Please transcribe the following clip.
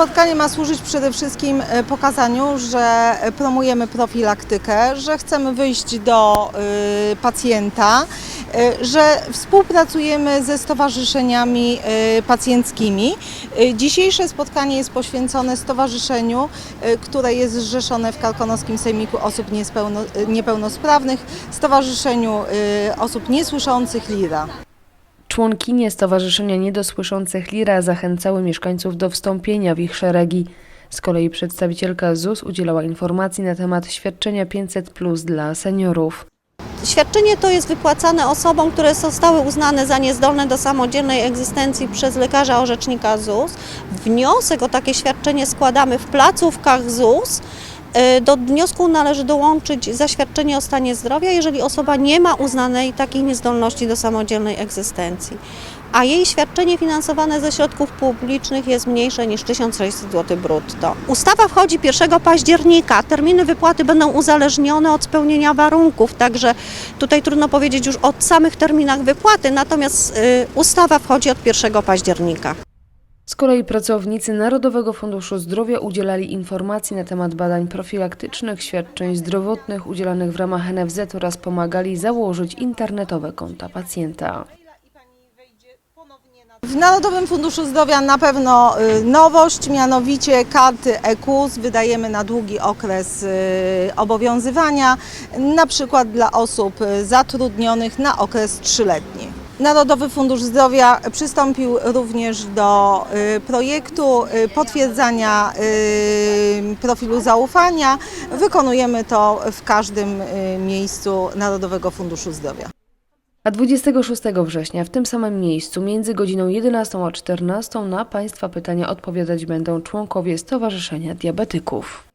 spotkanie ma służyć przede wszystkim e, pokazaniu, że promujemy profilaktykę, że chcemy wyjść do y, pacjenta, y, że współpracujemy ze stowarzyszeniami pacjenckimi. Dzisiejsze spotkanie jest poświęcone stowarzyszeniu, które jest zrzeszone w Karkonoskim Sejmiku Osób Niepełnosprawnych, Stowarzyszeniu Osób Niesłyszących LIRA. Członkinie Stowarzyszenia Niedosłyszących Lira zachęcały mieszkańców do wstąpienia w ich szeregi. Z kolei przedstawicielka ZUS udzielała informacji na temat świadczenia 500 plus dla seniorów. Świadczenie to jest wypłacane osobom, które zostały uznane za niezdolne do samodzielnej egzystencji przez lekarza orzecznika ZUS. Wniosek o takie świadczenie składamy w placówkach ZUS. Y, Do wniosku należy dołączyć zaświadczenie o stanie zdrowia, jeżeli osoba nie ma uznanej takiej niezdolności do samodzielnej egzystencji. A jej świadczenie finansowane ze środków publicznych jest mniejsze niż 1600 zł brutto. Ustawa wchodzi 1 października. Terminy wypłaty będą uzależnione od spełnienia warunków, także tutaj trudno powiedzieć już o samych terminach wypłaty, natomiast y, ustawa wchodzi od 1 października. Z kolei pracownicy Narodowego Funduszu Zdrowia udzielali informacji na temat badań profilaktycznych, świadczeń zdrowotnych udzielanych w ramach NFZ oraz pomagali założyć internetowe konta pacjenta. W Narodowym Funduszu Zdrowia na pewno y, nowość, mianowicie karty EKUS wydajemy na długi okres y, obowiązywania, na przykład dla osób y, zatrudnionych na okres trzyletni. Narodowy Fundusz Zdrowia przystąpił również do y, projektu y, potwierdzania y, profilu zaufania. Wykonujemy to w każdym miejscu Narodowego Funduszu Zdrowia. A 26 września w tym samym miejscu między godziną 11 a 14 na Państwa pytania odpowiadać będą członkowie Stowarzyszenia Diabetyków.